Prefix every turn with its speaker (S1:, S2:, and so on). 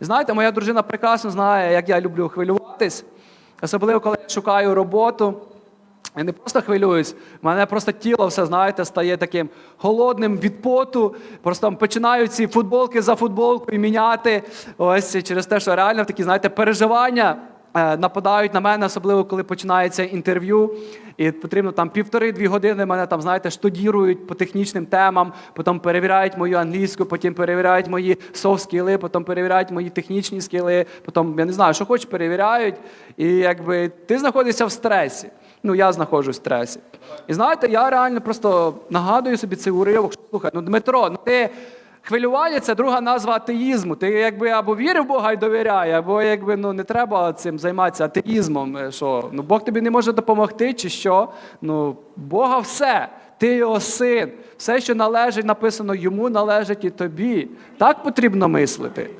S1: І знаєте, моя дружина прекрасно знає, як я люблю хвилюватись, особливо коли я шукаю роботу. Я не просто хвилююсь, в мене просто тіло все, знаєте, стає таким холодним від поту. Просто починаю ці футболки за футболкою міняти. Ось через те, що реально такі, знаєте, переживання нападають на мене, особливо коли починається інтерв'ю. І потрібно там півтори-дві години мене там, знаєте, штудірують по технічним темам, потім перевіряють мою англійську, потім перевіряють мої софт-скіли, потім перевіряють мої технічні скіли, потім я не знаю, що хоч перевіряють. І якби ти знаходишся в стресі. Ну, я знаходжусь в стресі. І знаєте, я реально просто нагадую собі цей уривок, що слухай, ну Дмитро, ну ти хвилювання це друга назва атеїзму. Ти якби або вірив в Бога і довіряє, або якби ну не треба цим займатися атеїзмом. Е, Що ну Бог тобі не може допомогти, чи що? Ну, Бога все. Ти його син. Все, що належить, написано йому, належить і тобі. Так потрібно мислити.